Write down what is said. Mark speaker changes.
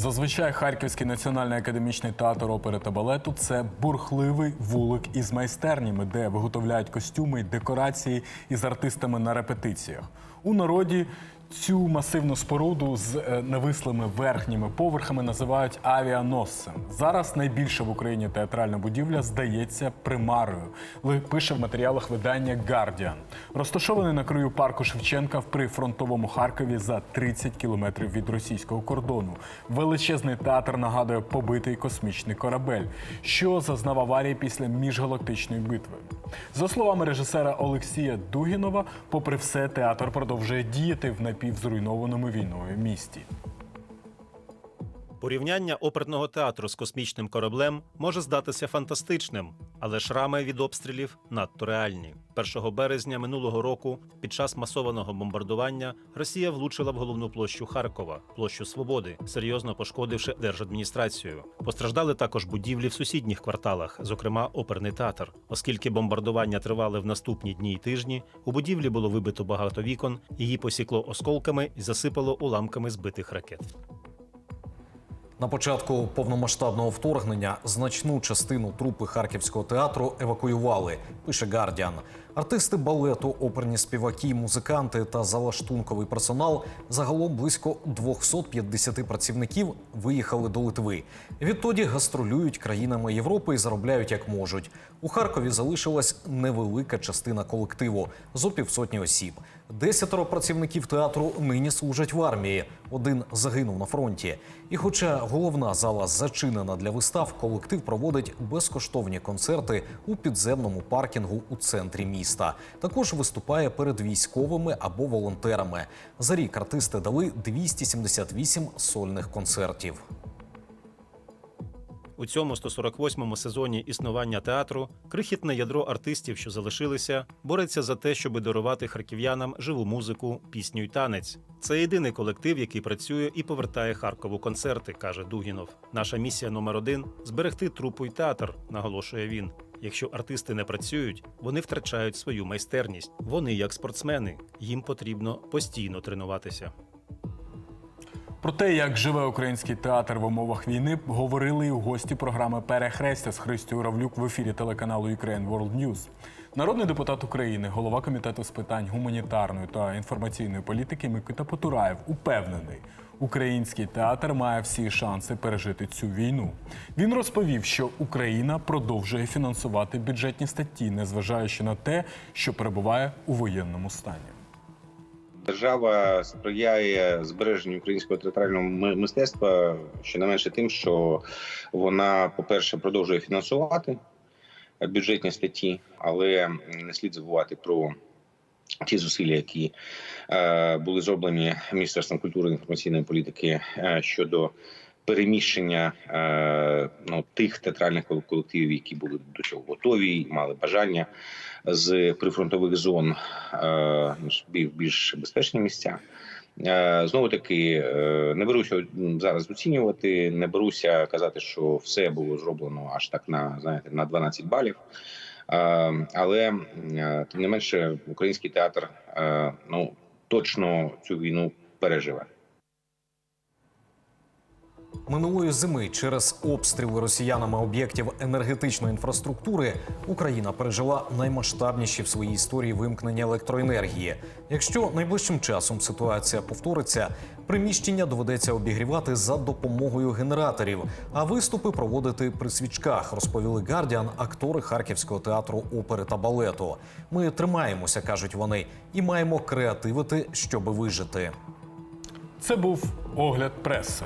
Speaker 1: Зазвичай Харківський національний академічний театр опери та балету це бурхливий вулик із майстернями, де виготовляють костюми декорації із артистами на репетиціях. У народі цю масивну споруду з е, навислими верхніми поверхами називають авіаносцем. Зараз найбільша в Україні театральна будівля здається примарою. Пише в матеріалах видання Guardian. Розташований на краю парку Шевченка в прифронтовому Харкові за 30 кілометрів від російського кордону. Величезний театр нагадує побитий космічний корабель, що зазнав аварії після міжгалактичної битви. За словами режисера Олексія Дугінова, попри все, театр продовжує діяти в напівзруйнованому війною місті.
Speaker 2: Порівняння оперного театру з космічним кораблем може здатися фантастичним, але шрами від обстрілів надто реальні. 1 березня минулого року, під час масованого бомбардування, Росія влучила в головну площу Харкова, площу Свободи, серйозно пошкодивши держадміністрацію. Постраждали також будівлі в сусідніх кварталах, зокрема оперний театр. Оскільки бомбардування тривали в наступні дні й тижні, у будівлі було вибито багато вікон, її посікло осколками і засипало уламками збитих ракет.
Speaker 3: На початку повномасштабного вторгнення значну частину трупи харківського театру евакуювали. Пише Гардіан. Артисти балету, оперні співаки, музиканти та залаштунковий персонал загалом близько 250 працівників виїхали до Литви. Відтоді гастролюють країнами Європи і заробляють як можуть. У Харкові залишилась невелика частина колективу зо півсотні осіб. Десятеро працівників театру нині служать в армії. Один загинув на фронті. І хоча головна зала зачинена для вистав, колектив проводить безкоштовні концерти у підземному паркінгу у центрі міста. Також виступає перед військовими або волонтерами. За рік артисти дали 278 сольних концертів.
Speaker 2: У цьому 148-му сезоні існування театру крихітне ядро артистів, що залишилися, бореться за те, щоб дарувати харків'янам живу музику, пісню й танець. Це єдиний колектив, який працює і повертає Харкову концерти, каже Дугінов. Наша місія номер один зберегти трупу й театр, наголошує він. Якщо артисти не працюють, вони втрачають свою майстерність. Вони як спортсмени, їм потрібно постійно тренуватися.
Speaker 1: Про те, як живе український театр в умовах війни, говорили і у гості програми Перехрестя з Христю Равлюк в ефірі телеканалу Ukraine World News. Народний депутат України, голова комітету з питань гуманітарної та інформаційної політики Микита Потураєв упевнений, український театр має всі шанси пережити цю війну. Він розповів, що Україна продовжує фінансувати бюджетні статті, незважаючи на те, що перебуває у воєнному стані.
Speaker 4: Держава сприяє збереженню українського театрального ми- мистецтва щонайменше тим, що вона, по-перше, продовжує фінансувати бюджетні статті, але не слід забувати про ті зусилля, які е, були зроблені Міністерством культури та інформаційної політики е, щодо переміщення е, ну, тих театральних колективів, які були до цього готові, і мали бажання з прифронтових зон е, в більш- безпечні місця. Е, Знову таки не беруся зараз оцінювати, не беруся казати, що все було зроблено аж так на знаєте на 12 балів. Але тим не менше, український театр ну точно цю війну переживе.
Speaker 3: Минулої зими через обстріли росіянами об'єктів енергетичної інфраструктури Україна пережила наймасштабніші в своїй історії вимкнення електроенергії. Якщо найближчим часом ситуація повториться, приміщення доведеться обігрівати за допомогою генераторів, а виступи проводити при свічках, розповіли Гардіан актори Харківського театру опери та балету. Ми тримаємося, кажуть вони, і маємо креативити, щоби вижити.
Speaker 1: Це був огляд преси.